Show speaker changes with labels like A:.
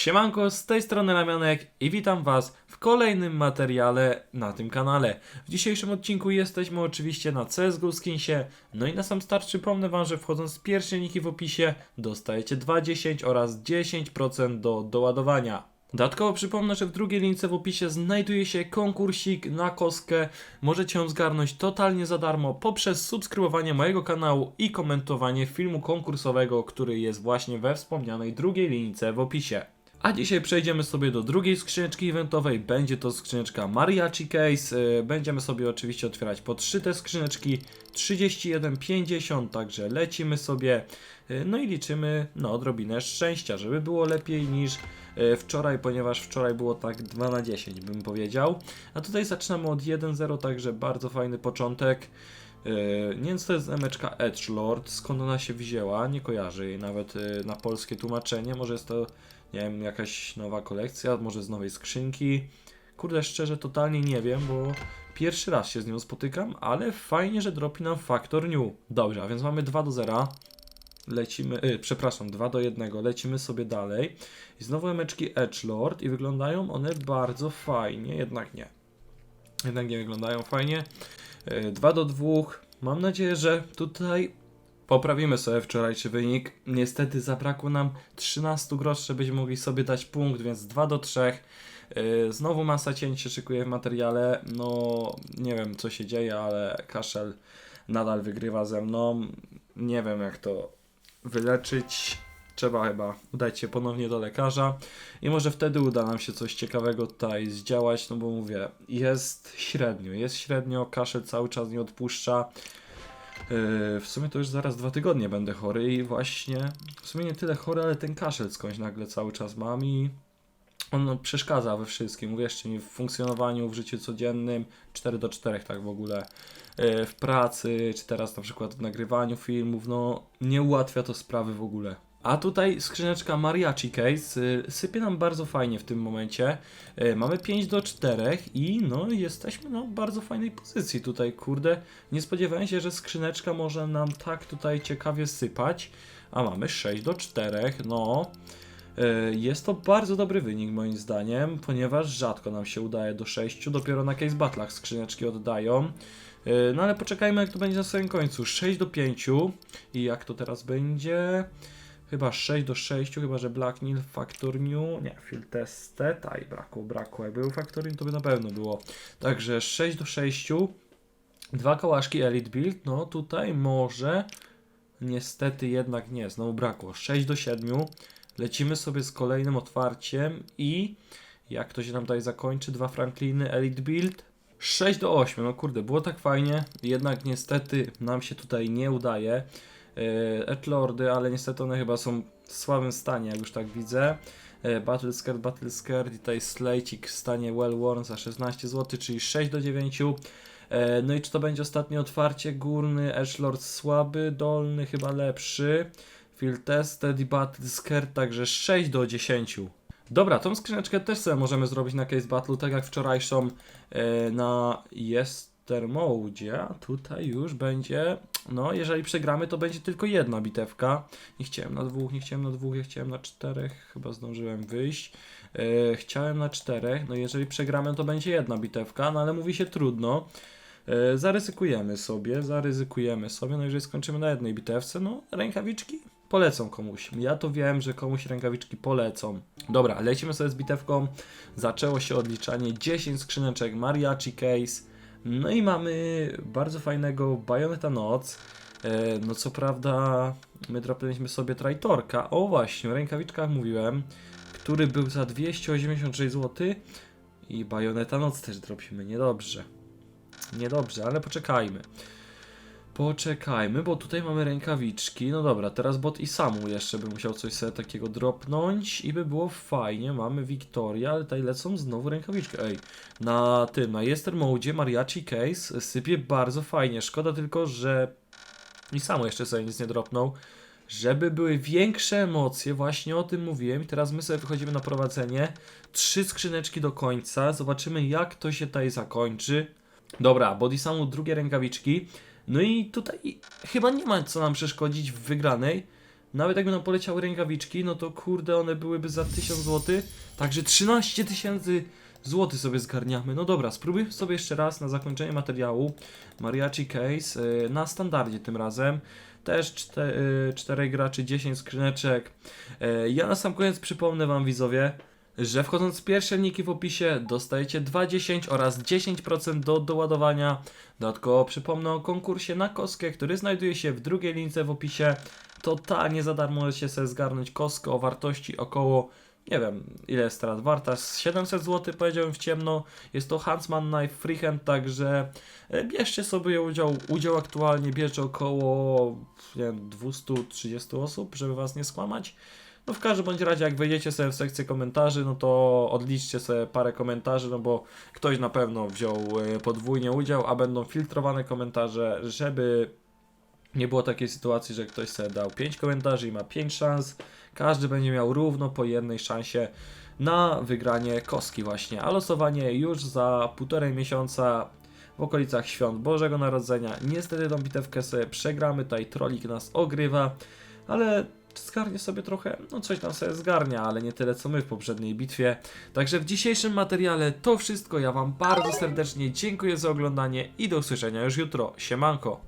A: Siemanko, z tej strony Ramionek i witam Was w kolejnym materiale na tym kanale. W dzisiejszym odcinku jesteśmy oczywiście na CSGO Skinsie, no i na sam start przypomnę Wam, że wchodząc w pierwsze linki w opisie dostajecie 2,10 oraz 10% do doładowania. Dodatkowo przypomnę, że w drugiej lince w opisie znajduje się konkursik na kostkę. Możecie ją zgarnąć totalnie za darmo poprzez subskrybowanie mojego kanału i komentowanie filmu konkursowego, który jest właśnie we wspomnianej drugiej lince w opisie. A dzisiaj przejdziemy sobie do drugiej skrzyneczki eventowej. Będzie to skrzyneczka Mariachi Case. Yy, Będziemy sobie oczywiście otwierać po trzy te skrzyneczki 31,50, także lecimy sobie. Yy, No i liczymy na odrobinę szczęścia, żeby było lepiej niż yy, wczoraj, ponieważ wczoraj było tak 2 na 10 bym powiedział. A tutaj zaczynamy od 1-0, także bardzo fajny początek. Yy, nie wiem co to jest emeczka Edgelord, skąd ona się wzięła, nie kojarzę jej nawet na polskie tłumaczenie, może jest to nie wiem, jakaś nowa kolekcja, może z nowej skrzynki. Kurde, szczerze, totalnie nie wiem, bo pierwszy raz się z nią spotykam, ale fajnie, że dropi nam Factor New. Dobrze, a więc mamy 2 do 0. Lecimy, y, przepraszam, 2 do 1. Lecimy sobie dalej. I znowu emeczki Edgelord i wyglądają one bardzo fajnie, jednak nie. Jednak nie wyglądają fajnie. 2 do 2. Mam nadzieję, że tutaj poprawimy sobie wczorajszy wynik. Niestety zabrakło nam 13 groszy, żebyśmy mogli sobie dać punkt, więc 2 do 3. Yy, Znowu masa cięć się szykuje w materiale. No, nie wiem co się dzieje, ale Kaszel nadal wygrywa ze mną. Nie wiem jak to wyleczyć. Trzeba chyba udać się ponownie do lekarza i może wtedy uda nam się coś ciekawego tutaj zdziałać, no bo mówię, jest średnio, jest średnio, kaszel cały czas nie odpuszcza. Yy, w sumie to już zaraz dwa tygodnie będę chory i właśnie, w sumie nie tyle chory, ale ten kaszel skądś nagle cały czas mam i on przeszkadza we wszystkim, uwierzcie mi, w funkcjonowaniu, w życiu codziennym, 4 do 4 tak w ogóle, yy, w pracy, czy teraz na przykład w nagrywaniu filmów, no nie ułatwia to sprawy w ogóle. A tutaj skrzyneczka Mariachi Case y, sypie nam bardzo fajnie w tym momencie. Y, Mamy 5 do 4 i no jesteśmy na bardzo fajnej pozycji tutaj, kurde. Nie spodziewałem się, że skrzyneczka może nam tak tutaj ciekawie sypać. A mamy 6 do 4, no. Y, Jest to bardzo dobry wynik moim zdaniem, ponieważ rzadko nam się udaje do 6, dopiero na case battlach skrzyneczki oddają. No ale poczekajmy jak to będzie na samym końcu. 6 do 5 i jak to teraz będzie? Chyba 6 do 6, chyba że Black Nil, Factor New, nie, Field Tested, aj brakło, brakło, jakby był Factor New to by na pewno było. Także 6 do 6, dwa kołaszki Elite Build, no tutaj może, niestety jednak nie, znowu brakło, 6 do 7, lecimy sobie z kolejnym otwarciem i jak to się nam tutaj zakończy, dwa Frankliny Elite Build, 6 do 8, no kurde, było tak fajnie, jednak niestety nam się tutaj nie udaje. Yy, Edgelordy, ale niestety one chyba są w słabym stanie, jak już tak widzę. Battle Skirt, Battle Skirt i tutaj Slejcik w stanie Well Worn za 16 zł, czyli 6 do 9. Yy, No i czy to będzie ostatnie otwarcie? Górny, Edgelord słaby, dolny chyba lepszy. Field Tested i Battle Skirt, także 6 do 10. Dobra, tą skrzyneczkę też sobie możemy zrobić na Case Battle, tak jak wczorajszą yy, na Mode, a tutaj już będzie, no jeżeli przegramy to będzie tylko jedna bitewka. Nie chciałem na dwóch, nie chciałem na dwóch, ja chciałem na czterech, chyba zdążyłem wyjść. Yy, chciałem na czterech, no jeżeli przegramy to będzie jedna bitewka, no ale mówi się trudno. Yy, zaryzykujemy sobie, zaryzykujemy sobie, no jeżeli skończymy na jednej bitewce, no rękawiczki polecą komuś. Ja to wiem, że komuś rękawiczki polecą. Dobra, lecimy sobie z bitewką. Zaczęło się odliczanie 10 skrzyneczek Mariachi Case. No i mamy bardzo fajnego Bayonetta Noc. E, no co prawda my dropnęliśmy sobie Traitorka. O właśnie, o rękawiczkach mówiłem. Który był za 286 zł. I Bayonetta Noc też dropimy. Niedobrze. Niedobrze, ale poczekajmy. Poczekajmy, bo tutaj mamy rękawiczki. No dobra, teraz bot i Samu jeszcze by musiał coś sobie takiego dropnąć i by było fajnie. Mamy Wiktoria, ale tutaj lecą znowu rękawiczki. Ej, na tym, na Jester Mode Mariachi Case sypie bardzo fajnie. Szkoda tylko, że i Samu jeszcze sobie nic nie dropnął. Żeby były większe emocje, właśnie o tym mówiłem. Teraz my sobie wychodzimy na prowadzenie. Trzy skrzyneczki do końca. Zobaczymy, jak to się tutaj zakończy. Dobra, Body Samu drugie rękawiczki. No i tutaj chyba nie ma co nam przeszkodzić w wygranej, Nawet jakby nam poleciały rękawiczki, no to kurde, one byłyby za 1000 zł. Także 13 tysięcy złotych sobie zgarniamy. No dobra, spróbujmy sobie jeszcze raz na zakończenie materiału. Mariachi Case y, na standardzie tym razem. Też 4 graczy, 10 skrzyneczek. Y, Ja na sam koniec przypomnę Wam widzowie, że wchodząc w pierwsze linki w opisie dostajecie 2,10 oraz 10% do doładowania. Dodatkowo przypomnę o konkursie na kostkę, który znajduje się w drugiej lince w opisie. Totalnie za darmo możecie sobie zgarnąć kostkę o wartości około, nie wiem ile jest teraz warta, z 700 zł powiedziałem w ciemno. Jest to Huntsman Knife Freehand, także e, bierzcie sobie udział. Udział aktualnie bierze około nie wiem, 230 osób, żeby Was nie skłamać. No w każdym bądź razie, jak wejdziecie sobie w sekcję komentarzy, no to odliczcie sobie parę komentarzy, no bo ktoś na pewno wziął e, podwójnie udział, a będą filtrowane komentarze, żeby nie było takiej sytuacji, że ktoś sobie dał 5 komentarzy i ma 5 szans. Każdy będzie miał równo po jednej szansie na wygranie kostki właśnie, a losowanie już za półtorej miesiąca w okolicach świąt Bożego Narodzenia. Niestety tą bitewkę sobie przegramy, tutaj trolik nas ogrywa, ale zgarnie sobie trochę, no coś tam sobie zgarnia, ale nie tyle co my w poprzedniej bitwie. Także w dzisiejszym materiale to wszystko. Ja Wam bardzo serdecznie dziękuję za oglądanie i do usłyszenia już jutro. Siemanko!